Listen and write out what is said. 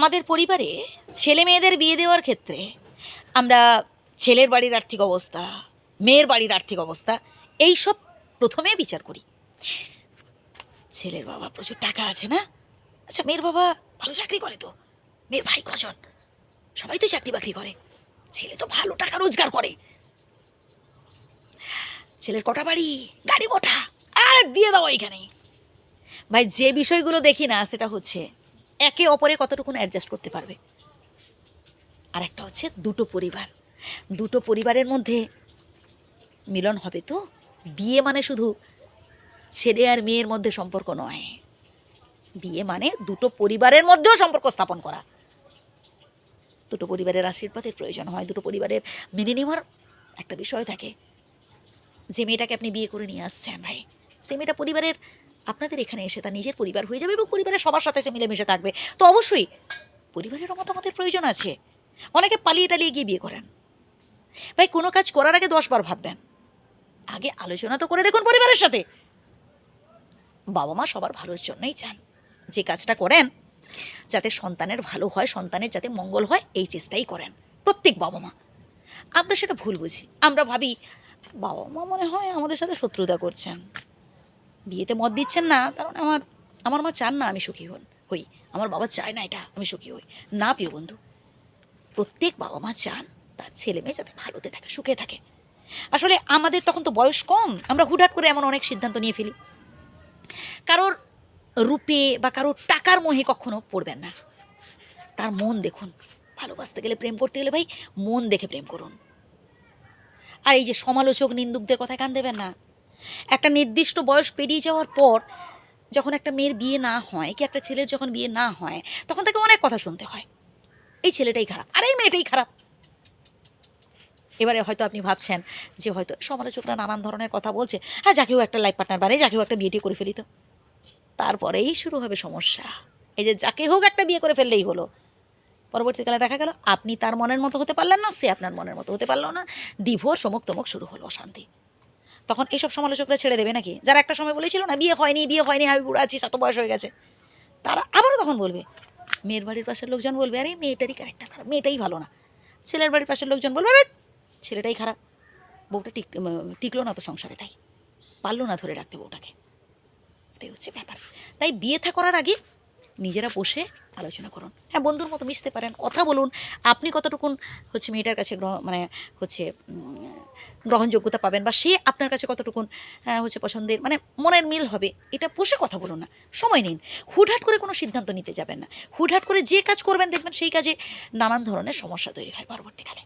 আমাদের পরিবারে ছেলে মেয়েদের বিয়ে দেওয়ার ক্ষেত্রে আমরা ছেলের বাড়ির আর্থিক অবস্থা, মেয়ের বাড়ির আর্থিক অবস্থা, এই সব প্রথমে বিচার করি। ছেলের বাবা প্রচুর টাকা আছে না? আচ্ছা মেয়ের বাবা ভালো চাকরি করে তো। মেয়ের ভাই কজন? সবাই তো চাকরি বাকরি করে। ছেলে তো ভালো টাকা রোজগার করে। ছেলের কটা বাড়ি? গাড়ি কটা আর দিয়ে দাও এইখানে ভাই, যে বিষয়গুলো দেখি না, সেটা হচ্ছে একে অপরে কতটুকুন অ্যাডজাস্ট করতে পারবে। আর একটা হচ্ছে দুটো পরিবার। দুটো পরিবারের মধ্যে মিলন হবে তো? বিয়ে মানে শুধু ছেলে আর মেয়ের মধ্যে সম্পর্ক নয়। বিয়ে মানে দুটো পরিবারের মধ্যেও সম্পর্ক স্থাপন করা। দুটো পরিবারের আশীর্বাদের প্রয়োজন হয়। দুটো পরিবারের মেনে নেওয়ার একটা বিষয় থাকে। যে মেয়েটাকে আপনি বিয়ে করে নিয়ে আসছেন ভাই, সেই মেয়েটা পরিবারের আপনাদের এখানে এসে তার নিজের পরিবার হয়ে যাবে এবং পরিবারের সবার সাথে সে মিলেমিশে থাকবে। তো অবশ্যই পরিবারেরও মতামতের প্রয়োজন আছে। অনেকে পালিয়ে টালিয়ে গিয়ে বিয়ে করেন। ভাই, কোনো কাজ করার আগে দশবার ভাববেন আগে আলোচনা তো করে দেখুন পরিবারের সাথে। বাবা মা সবার ভালোর জন্যই চান। যে কাজটা করেন, যাতে সন্তানের ভালো হয়, সন্তানের যাতে মঙ্গল হয়, এই চেষ্টাই করেন। প্রত্যেক বাবা মা আমরা সেটা ভুল বুঝি। আমরা ভাবি বাবা মা মনে হয় আমাদের সাথে শত্রুতা করছেন। বিয়েতে মত দিচ্ছেন না, কারণ আমার আমার মা চান না আমি সুখী হন, হই। আমার বাবা চায় না এটা, আমি সুখী হই। না, প্রিয় বন্ধু। প্রত্যেক বাবা মা চান তার ছেলে মেয়ে যাতে ভালোতে থাকে, সুখে থাকে। আসলে আমাদের তখন তো বয়স কম, আমরা হুটহাট করে এমন অনেক সিদ্ধান্ত নিয়ে ফেলি। কারোর রূপে বা কারোর টাকার মোহে কখনো পড়বেন না। তার মন দেখুন, ভালোবাসতে গেলে প্রেম করতে গেলে ভাই মন দেখে প্রেম করুন। আর এই যে সমালোচক নিন্দুকদের কথায় কান দেবেন না একটা নির্দিষ্ট বয়স পেরিয়ে যাওয়ার পর যখন একটা মেয়ের বিয়ে না হয়, কি একটা ছেলের যখন বিয়ে না হয়, তখন তাকে অনেক কথা শুনতে হয়। এই ছেলেটাই খারাপ, আর এই মেয়েটাই খারাপ। এবারে হয়তো আপনি ভাবছেন যে হয়তো সমালোচকরা নানান ধরনের কথা বলছে হ্যাঁ যাকেও একটা লাইফ পার্টনার বাড়ে যাকেও একটা বিয়েটি করে ফেলিত তারপরেই শুরু হবে সমস্যা। এই যে যাকে হোক একটা বিয়ে করে ফেললেই হলো। পরবর্তীকালে দেখা গেল, আপনি তার মনের মতো হতে পারলেন না, সে আপনার মনের মতো হতে পারল না। ডিভোর্স অমুক তমুক শুরু হলো অশান্তি। তখন এইসব সমালোচকরা ছেড়ে দেবে নাকি? যারা একটা সময় বলেছিল না, বিয়ে হয়নি বিয়ে হয়নি, আমি বুড়ো আছি, এত বয়স হয়ে গেছে। তারা আবারও তখন বলবে, মেয়ের বাড়ির পাশের লোকজন বলবে, আরে, মেয়েটারই ক্যারেক্টার খারাপ, মেয়েটাই ভালো না। ছেলের বাড়ির পাশের লোকজন বলবে, আরে, ছেলেটাই খারাপ। বউটা টিক টিকলো না তো সংসারে, তাই পারল না ধরে রাখতে বউটাকে। এটাই হচ্ছে ব্যাপার। তাই বিয়ে থা করার আগে নিজেরা বসে আলোচনা করুন। হ্যাঁ বন্ধুর মতো মিশতে পারেন, কথা বলুন। আপনি কতটুকুন হচ্ছে মেয়েটার কাছে মানে হচ্ছে গ্রহণযোগ্যতা পাবেন বা সে আপনার কাছে কতটুকুন হচ্ছে পছন্দের মানে মনের মিল হবে, এটা বসে কথা বলুন না, সময় নিন। হুটহাট করে কোনো সিদ্ধান্ত নিতে যাবেন না। হুটহাট করে যে কাজ করবেন, দেখবেন সেই কাজে নানান ধরনের সমস্যা তৈরি হয় পরবর্তীকালে।